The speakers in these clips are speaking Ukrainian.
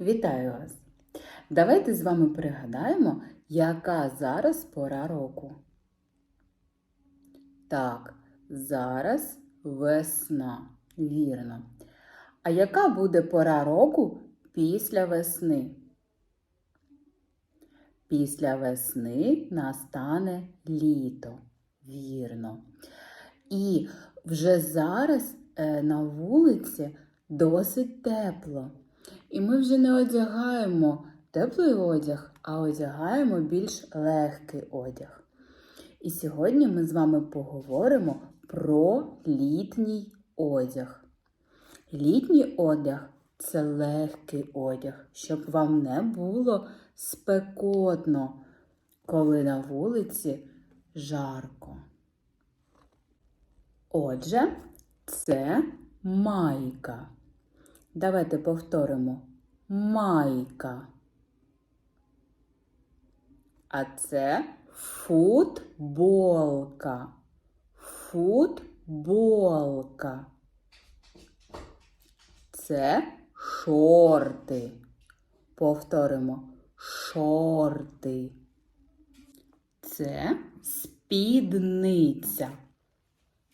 Вітаю вас! Давайте з вами пригадаємо, яка зараз пора року. Так, зараз весна. Вірно. А яка буде пора року після весни? Після весни настане літо. Вірно. І вже зараз е, на вулиці досить тепло. І ми вже не одягаємо теплий одяг, а одягаємо більш легкий одяг. І сьогодні ми з вами поговоримо про літній одяг. Літній одяг це легкий одяг, щоб вам не було спекотно, коли на вулиці жарко. Отже, це майка. Давайте повторимо майка. А це футболка. Футболка. Це шорти. Повторимо шорти. Це спідниця.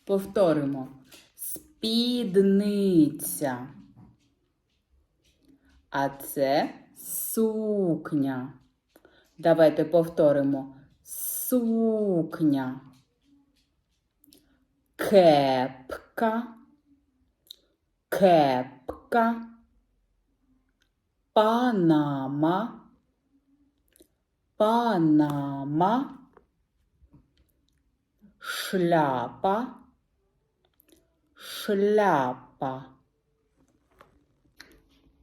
Повторимо спідниця. А це сукня. Давайте повторимо сукня. Кепка. Кепка. Панама. Панама. Шляпа. Шляпа.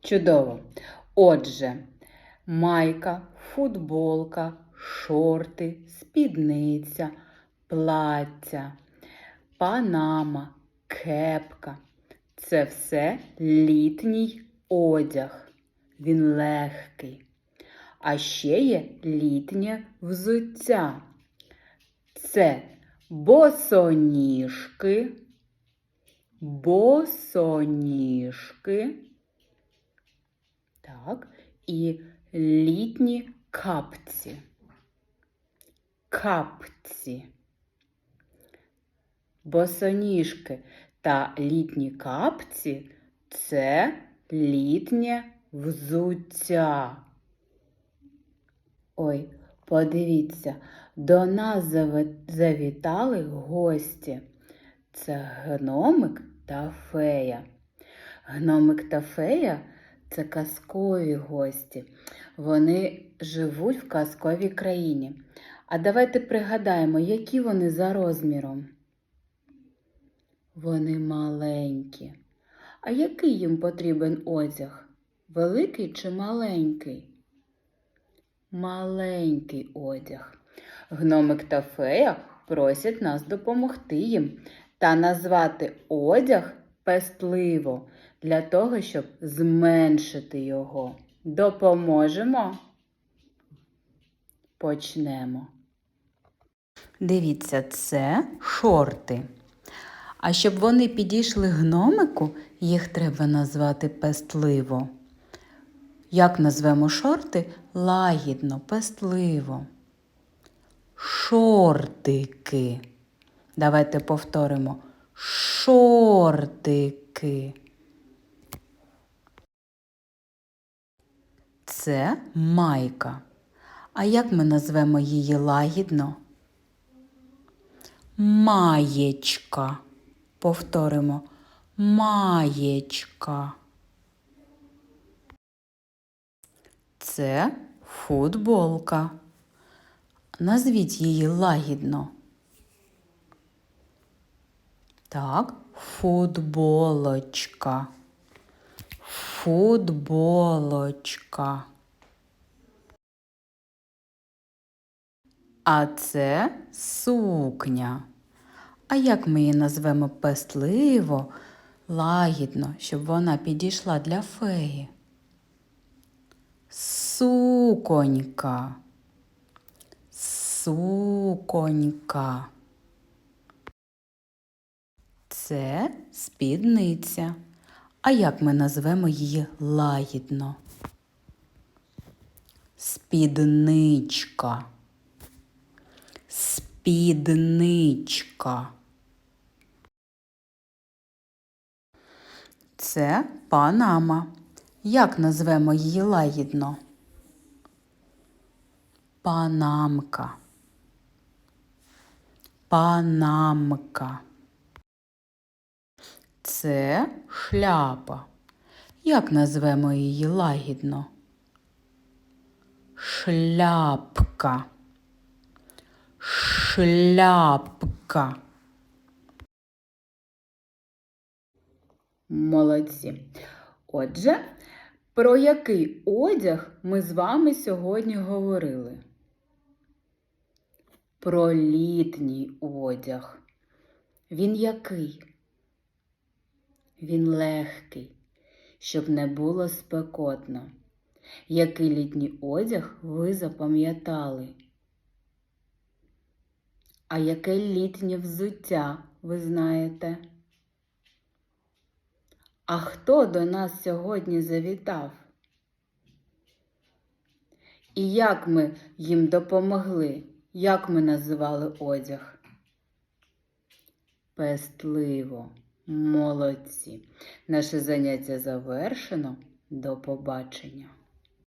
Чудово. Отже, майка, футболка, шорти, спідниця, плаття, панама, кепка. Це все літній одяг. Він легкий. А ще є літнє взуття. Це босоніжки, босоніжки. Так, і літні капці. Капці. Босоніжки та літні капці це літнє взуття. Ой, подивіться, до нас завітали гості. Це гномик та фея. Гномик та фея це казкові гості. Вони живуть в казковій країні. А давайте пригадаємо, які вони за розміром. Вони маленькі. А який їм потрібен одяг? Великий чи маленький? Маленький одяг. Гномик та фея просять нас допомогти їм та назвати одяг пестливо для того, щоб зменшити його. Допоможемо? Почнемо. Дивіться, це шорти. А щоб вони підійшли гномику, їх треба назвати пестливо. Як назвемо шорти? Лагідно, пестливо. Шортики. Давайте повторимо. Шортики. Це майка. А як ми назвемо її лагідно? Маєчка. Повторимо. Маєчка. Це футболка. Назвіть її лагідно. Так, футболочка. Футболочка. А це сукня. А як ми її назвемо пестливо, лагідно, щоб вона підійшла для феї? Суконька. Суконька. Це спідниця. А як ми назвемо її лагідно? Спідничка. Спідничка. Це панама. Як назвемо її лагідно? Панамка. Панамка. Це шляпа. Як назвемо її лагідно? Шляпка. Шляпка. Молодці. Отже, про який одяг ми з вами сьогодні говорили? Про літній одяг. Він який? Він легкий, щоб не було спекотно. Який літній одяг ви запам'ятали? А яке літнє взуття ви знаєте? А хто до нас сьогодні завітав? І як ми їм допомогли? Як ми називали одяг? Пестливо. Молодці. Наше заняття завершено. До побачення.